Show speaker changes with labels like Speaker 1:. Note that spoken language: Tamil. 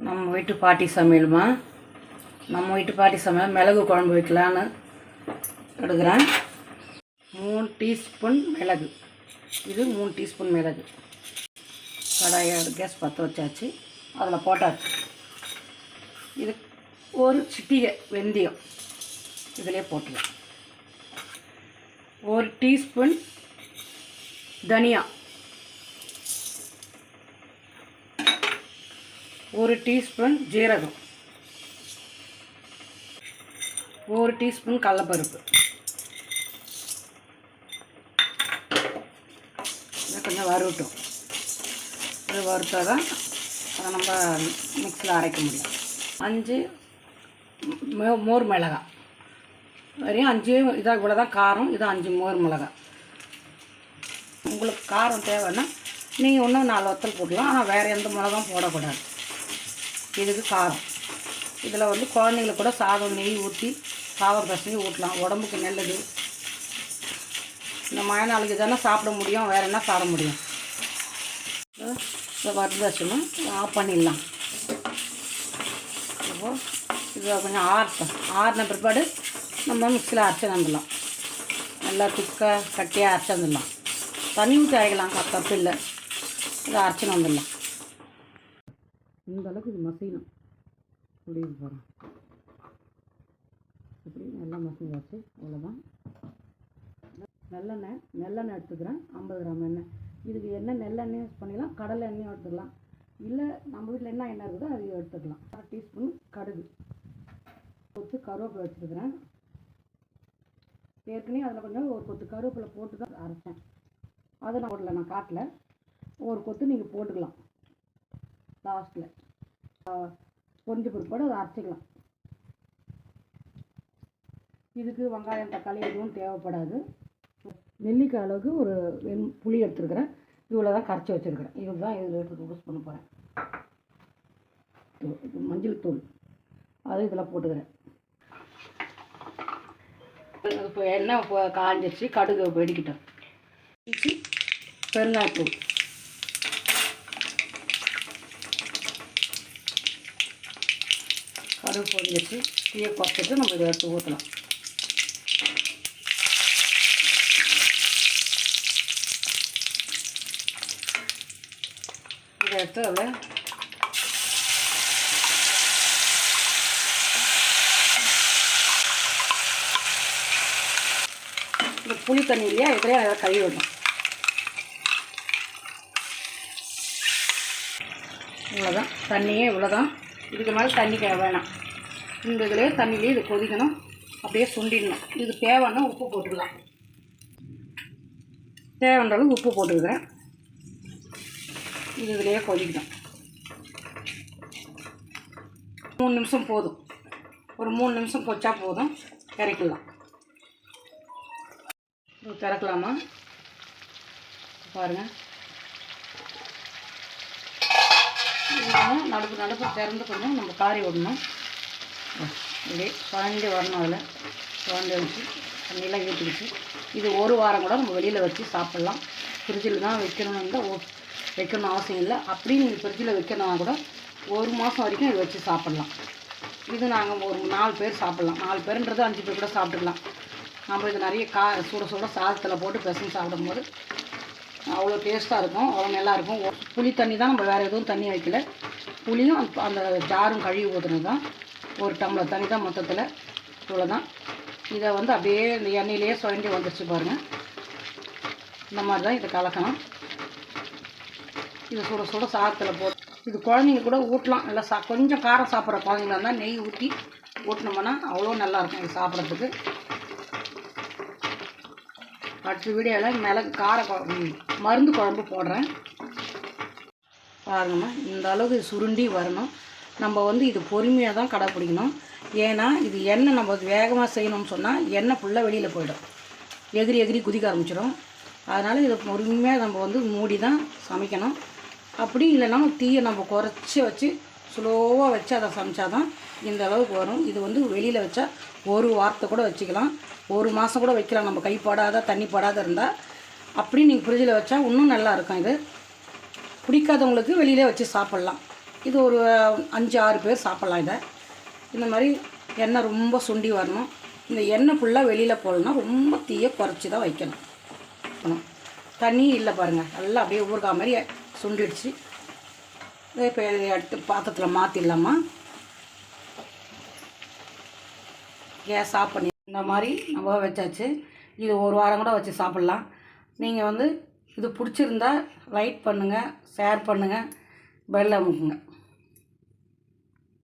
Speaker 1: நம்ம வீட்டு பாட்டி சமையலுமா? நம்ம வீட்டு பாட்டி சமையல் மிளகு குழம்பு வைக்கலான்னு எடுக்கிறேன். மூணு டீஸ்பூன் மிளகு. இது மூணு டீஸ்பூன் மிளகு. கடாயை கேஸ் பற்ற வச்சாச்சு. அதில் போட்டாச்சு. இது ஒரு சிட்டிகை வெந்தயம். இதிலே போட்டுக்கலாம். ஒரு டீஸ்பூன் தனியா ஒரு டீஸ்பூன் ஜீரகம். ஒரு டீஸ்பூன் கடலப்பருப்பு. இதை கொஞ்சம் வறுவிட்டோம். இது வறுத்தா தான் அதை நம்ம மிக்ஸியில் அரைக்க முடியும். அஞ்சு மோ- மோர் மிளகாய். வரையும் அஞ்சு இதாக இவ்வளோ தான் காரம் இது அஞ்சு மோர் மிளகாய். உங்களுக்கு காரம் தேவைன்னா நீங்கள் இன்னும் நாலு வத்தல் போடலாம். ஆனால் வேறு எந்த மிளகாயும் போடக்கூடாது. இதுக்கு காரம். இதில் வந்து குழந்தைங்களுக்கு கூட சாதம் நெய் ஊற்றி சாதம் பசங்க ஊட்டலாம். உடம்புக்கு நல்லது. இந்த மழை நாளைக்கு தானே சாப்பிட முடியும் வேறு என்ன சாப்பிட முடியும்? இதை வரதட்சணும் ஆஃப் பண்ணிடலாம். அப்போது இதை கொஞ்சம் ஆறுத்தோம் ஆறின பிற்பாடு நம்ம மிக்சியில் அரைச்சி வந்துடலாம். நல்லா திக்காக கட்டியாக அரைச்சி வந்துடலாம். தண்ணி ஊற்றி அரைக்கலாம். தப்பு இல்லை. இதை அரைச்சின்னு வந்துடலாம். இந்த அளவுக்கு இது மசையணும். இப்படி போகிறோம் இப்படி நல்லா மசிஞ்சாச்சு. அவ்வளோதான் நல்லெண்ணெய் நல்லெண்ணெய் எடுத்துக்கிறேன். ஐம்பது கிராம் எண்ணெய். இதுக்கு என்ன நெல்லெண்ணெய் யூஸ் பண்ணிக்கலாம் கடலை எண்ணெயும் எடுத்துக்கலாம். இல்லை நம்ம வீட்டில் என்ன எண்ணெய் இருக்குதோ அதை எடுத்துக்கலாம். அரை டீஸ்பூன் கடுகு. கொத்து கருவேப்பிலை வச்சுருக்கிறேன். ஏற்கனவே அதில் கொஞ்சம் ஒரு கொத்து கருவேப்பிலை போட்டு தான் அரைச்சேன். அதை நான் போடல நான் காட்டில். ஒரு கொத்து நீங்கள் போட்டுக்கலாம். லாஸ்ட்டில் பொரிஞ்ச பிற்பாடு அதை அரைச்சிக்கலாம். இதுக்கு வெங்காயம் தக்காளி எதுவும் தேவைப்படாது. நெல்லிக்காய் அளவுக்கு ஒரு வெண் புளி எடுத்துருக்கிறேன். இவ்வளோ தான் கரைச்சி வச்சுருக்கிறேன். இது தான் இதில் யூஸ் பண்ண போகிறேன் மஞ்சள் தூள். அது இதில் போட்டுக்கிறேன். இப்போ எண்ணெய் காஞ்சிச்சு கடுகு வெடிக்கிட்டோம். வச்சு பெருங்காயத்தூள். கடுகு பொரிஞ்சிச்சு தீயை குறைச்சிட்டு நம்ம இதை எடுத்து ஊற்றலாம் இதை எடுத்து அதில் இந்த புளி தண்ணி இல்லையா இதிலே அதை கழுவி விடணும் இவ்வளோதான் தண்ணியே இவ்வளோதான் இதுக்கு மேலே தண்ணி வேணாம். இந்த இதிலே தண்ணியிலே இது கொதிக்கணும். அப்படியே சுண்டிடணும். இது தேவைன்னா உப்பு போட்டுக்கலாம். தேவைன்ற அளவு உப்பு போட்டுக்கிறேன். இது இதிலே கொதிக்கணும். மூணு நிமிஷம் போதும். ஒரு மூணு நிமிஷம் கொச்சா போதும். இறக்கலாம் திறக்கலாமா? பாருங்கள் நடுப்பு நடுப்பு திறந்து கொஞ்சம் நம்ம காரி விடணும். இப்படி குழந்தை வரணும் அதில். குழந்தை வச்சு தண்ணியெல்லாம் ஊற்றிக்கிச்சு இது ஒரு வாரம் கூட நம்ம வெளியில் வச்சு சாப்பிட்லாம். ஃப்ரிட்ஜில் தான் வைக்கணும்னு தான் ஓ- அவசியம் இல்லை. அப்படின்னு நீங்கள் ஃப்ரிட்ஜில் வைக்கணும்னா கூட ஒரு மாதம் வரைக்கும் இது வச்சு சாப்பிட்லாம். இது நாங்கள் ஒரு நாலு பேர் சாப்பிட்லாம். நாலு பேருன்றது அஞ்சு பேர் கூட சாப்பிட்டுக்கலாம். நம்ம இது நிறைய கா சுட சுட சாதத்தில் போட்டு பிசைஞ்சு சாப்பிடும்போது அவ்வளோ டேஸ்ட்டாக இருக்கும். அவ்வளோ நல்லாயிருக்கும். புளி தண்ணி தான் நம்ம வேறு எதுவும் தண்ணி வைக்கல. புளியும் அந்த- அந்த ஜாரும் கழுவி ஊற்றுனது தான் ஒரு டம்ளர் தண்ணி தான் மொத்தத்தில். இவ்வளோ தான் இதை வந்து அப்படியே இந்த எண்ணெயிலேயே சுரண்டி வந்துருச்சு பாருங்கள் இந்த மாதிரி தான் இதை கலக்கணும் இது சுட சுட சாதத்தில் போட்டு இது குழந்தைங்க கூட ஊட்டலாம். நல்லா சா கொஞ்சம் காரம் சாப்பிட்ற குழந்தைங்களா இருந்தால் நெய் ஊற்றி ஊட்டினோம்னா அவ்வளோ நல்லாயிருக்கும் இது சாப்பிட்றதுக்கு. அடுத்த வீடியோவில் மிளகு கார மருந்து குழம்பு போடுறேன். பாருங்கம்மா இந்த அளவுக்கு சுருண்டி வரணும். நம்ம வந்து இது பொறுமையாக தான் கடைப்பிடிக்கணும் ஏன்னா இது எண்ணெய் நம்ம வேகமாக செய்யணும்னு சொன்னால் எண்ணெய் ஃபுல்லாக வெளியில் போயிடும். எகிரி எகிரி குதிக்க ஆரம்பிச்சிடும் அதனால் இதை பொறுமையாக நம்ம வந்து மூடி தான் சமைக்கணும். அப்படி இல்லைன்னா தீயை நம்ம குறைச்சி வச்சு ஸ்லோவாக வச்சு அதை சமைச்சாதான் இந்த அளவுக்கு வரும். இது வந்து வெளியில் வச்சா ஒரு வாரத்தை கூட வச்சுக்கலாம். ஒரு மாதம் கூட வைக்கலாம். நம்ம கை படாத தண்ணி படாத இருந்தால் அப்படி நீங்கள் ஃப்ரிட்ஜில் வச்சா இன்னும் நல்லா இருக்கும் இது. பிடிக்காதவங்களுக்கு வெளியிலே வச்சு சாப்பிட்லாம். இது ஒரு அஞ்சு ஆறு பேர் சாப்பிட்லாம் இதை. இந்த மாதிரி எண்ணெய் ரொம்ப சுண்டி வரணும். இந்த எண்ணெய் ஃபுல்லாக வெளியில் போகலன்னா ரொம்ப தீயை குறைச்சி தான் வைக்கணும் தண்ணி இல்லை பாருங்கள் நல்லா அப்படியே ஊறுகாய் மாதிரி சுண்டிடுச்சு. இப்போ எடுத்து பாத்திரத்தில் மாற்றிடலாமா கேஸ் ஆஃப் பண்ணி இந்த மாதிரி நம்ம வச்சாச்சு. இது ஒரு வாரம் கூட வச்சு சாப்பிட்லாம். நீங்கள் வந்து இது பிடிச்சிருந்தா லைக் பண்ணுங்கள் ஷேர் பண்ணுங்கள் பெல் அமுக்குங்க.